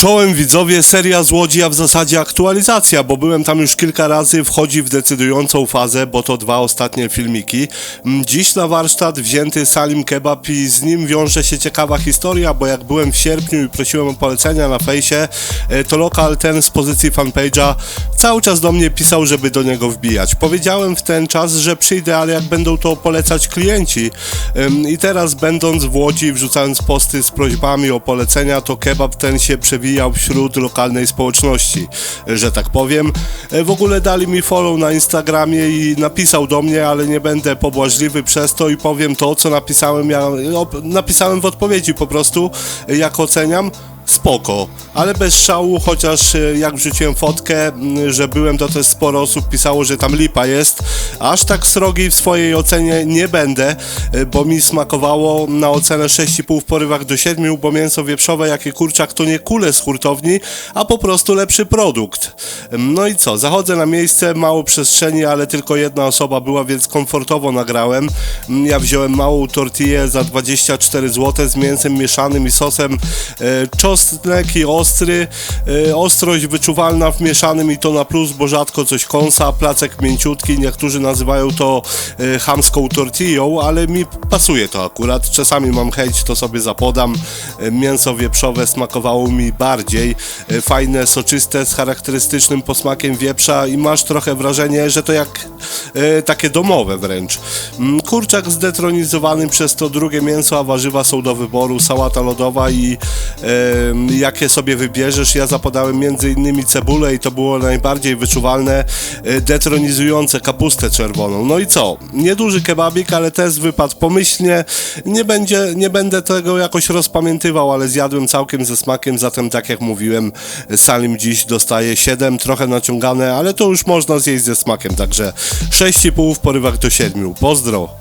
Czołem widzowie, seria z Łodzi, a w zasadzie aktualizacja, bo byłem tam już kilka razy, wchodzi w decydującą fazę, bo to dwa ostatnie filmiki. Mm, Dziś na warsztat wzięty Salim Kebab i z nim wiąże się ciekawa historia, bo jak byłem w sierpniu i prosiłem o polecenia na fejsie, e, to lokal ten z pozycji fanpage'a cały czas do mnie pisał, żeby do niego wbijać. Powiedziałem w ten czas, że przyjdę, ale jak będą to polecać klienci. I teraz będąc w Łodzi, wrzucając posty z prośbami o polecenia, to kebab ten się przewijał wśród lokalnej społeczności, że tak powiem. E, W ogóle dali mi follow na Instagramie i napisał do mnie, ale nie będę pobłażliwy przez to i powiem to, co napisałem, ja, napisałem w odpowiedzi po prostu, e, jak oceniam spoko, ale bez szału, chociaż e, jak wrzuciłem fotkę, że byłem, to też sporo osób pisało, że tam lipa jest. Aż tak srogi w swojej ocenie nie będę, e, bo mi smakowało na ocenę 6,5 w porywach do 7, bo mięso wieprzowe, jak i kurczak to nie kule z hurtowni, a po prostu lepszy produkt. No i co, zachodzę na miejsce, mało przestrzeni, ale tylko jedna osoba była, więc komfortowo nagrałem. Ja wziąłem małą tortillę za 24 zł z mięsem mieszanym i sosem e, czosnek i ostry, e, ostrość wyczuwalna w mieszanym i to na plus, bo rzadko coś kąsa, placek mięciutki, niektórzy nazywają to e, chamską tortillą, ale mi pasuje to akurat, czasami mam chęć, to sobie zapodam, E, mięso wieprzowe smakowało mi bardziej, E, fajne, soczyste, z charakterystycznym posmakiem wieprza i masz trochę wrażenie, że to jak takie domowe wręcz. Mm, Kurczak zdetronizowany przez to drugie mięso, a warzywa są do wyboru, sałata lodowa i jakie sobie wybierzesz. Ja zapodałem między innymi cebulę i to było najbardziej wyczuwalne, e, detronizujące kapustę czerwoną. No i co? Nieduży kebabik, ale też wypadł pomyślnie. Nie, będzie, nie będę tego jakoś rozpamiętywał, ale zjadłem całkiem ze smakiem, zatem tak jak mówiłem, Salim dziś dostaje 7, trochę naciągane, ale to już można zjeść ze smakiem, także 6,5 w porywach do 7. Pozdro!